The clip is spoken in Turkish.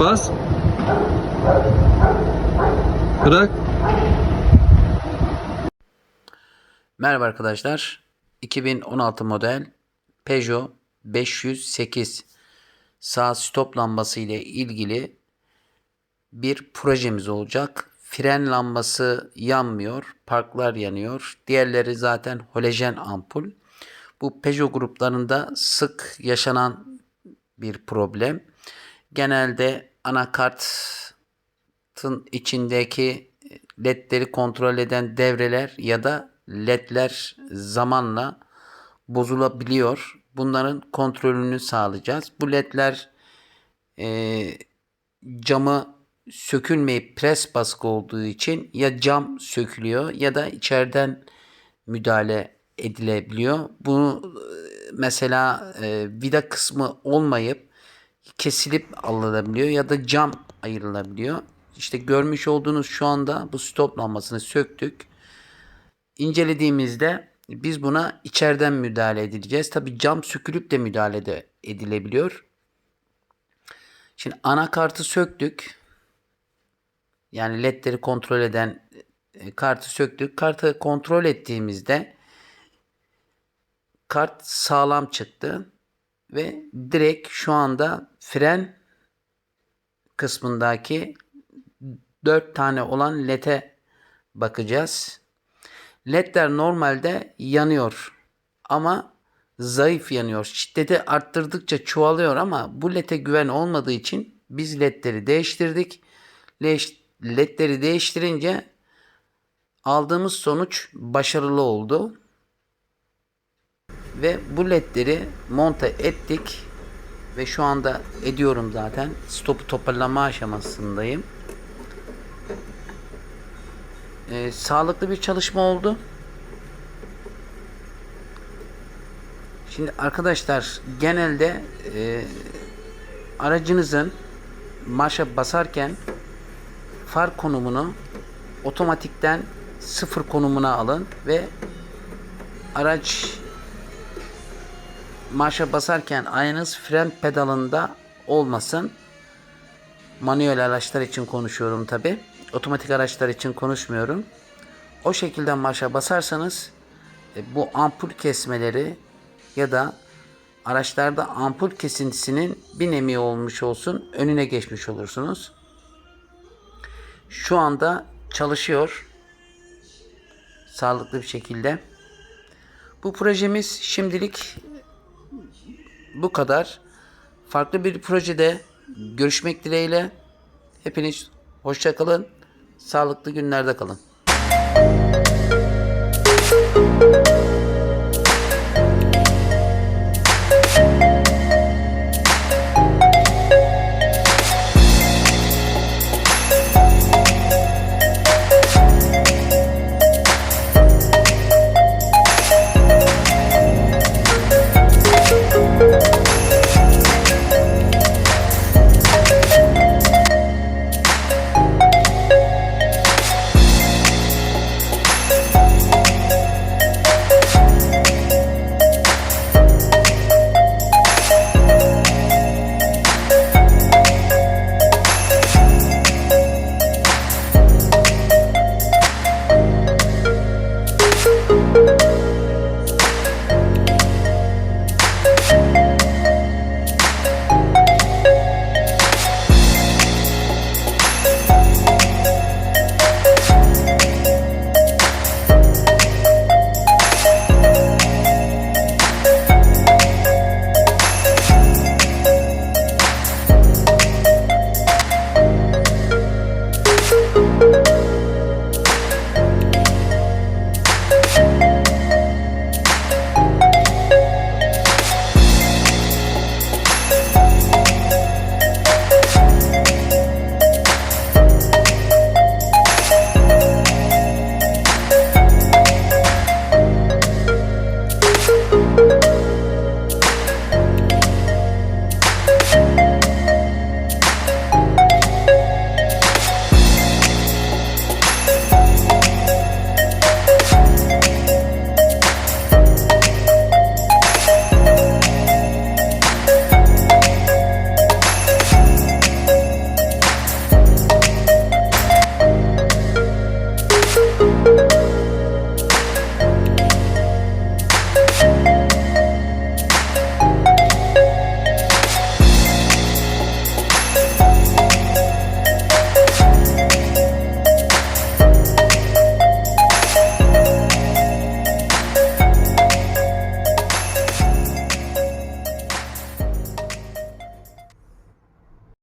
Bas. Bırak. Merhaba arkadaşlar. 2016 model Peugeot 508 sağ stop lambası ile ilgili bir projemiz olacak. Fren lambası yanmıyor, parklar yanıyor. Diğerleri zaten halojen ampul. Bu Peugeot gruplarında sık yaşanan bir problem. Genelde anakartın içindeki ledleri kontrol eden devreler ya da ledler zamanla bozulabiliyor. Bunların kontrolünü sağlayacağız. Bu ledler e, camı sökülmeyip pres baskı olduğu için ya cam sökülüyor ya da içeriden müdahale edilebiliyor. Bunu e, mesela e, vida kısmı olmayıp kesilip alınabiliyor ya da cam ayrılabiliyor. İşte görmüş olduğunuz şu anda bu stop lambasını söktük. İncelediğimizde biz buna içeriden müdahale edeceğiz. Tabi cam sökülüp de müdahale de edilebiliyor. Şimdi anakartı söktük. Yani ledleri kontrol eden e, kartı söktük. Kartı kontrol ettiğimizde kart sağlam çıktı ve direkt şu anda fren kısmındaki 4 tane olan lete bakacağız. Ledler normalde yanıyor ama zayıf yanıyor. Şiddeti arttırdıkça çoğalıyor ama bu lete güven olmadığı için biz ledleri değiştirdik. Ledleri değiştirince aldığımız sonuç başarılı oldu. Ve bu ledleri monte ettik. Ve şu anda ediyorum zaten. Stopu toparlama aşamasındayım. Ee, sağlıklı bir çalışma oldu. Şimdi arkadaşlar genelde e, aracınızın marşa basarken far konumunu otomatikten sıfır konumuna alın ve araç marşa basarken ayağınız fren pedalında olmasın. Manuel araçlar için konuşuyorum tabi. Otomatik araçlar için konuşmuyorum. O şekilde marşa basarsanız e, bu ampul kesmeleri ya da araçlarda ampul kesintisinin bir nemi olmuş olsun önüne geçmiş olursunuz. Şu anda çalışıyor. Sağlıklı bir şekilde. Bu projemiz şimdilik bu kadar. Farklı bir projede görüşmek dileğiyle. Hepiniz hoşça kalın. Sağlıklı günlerde kalın.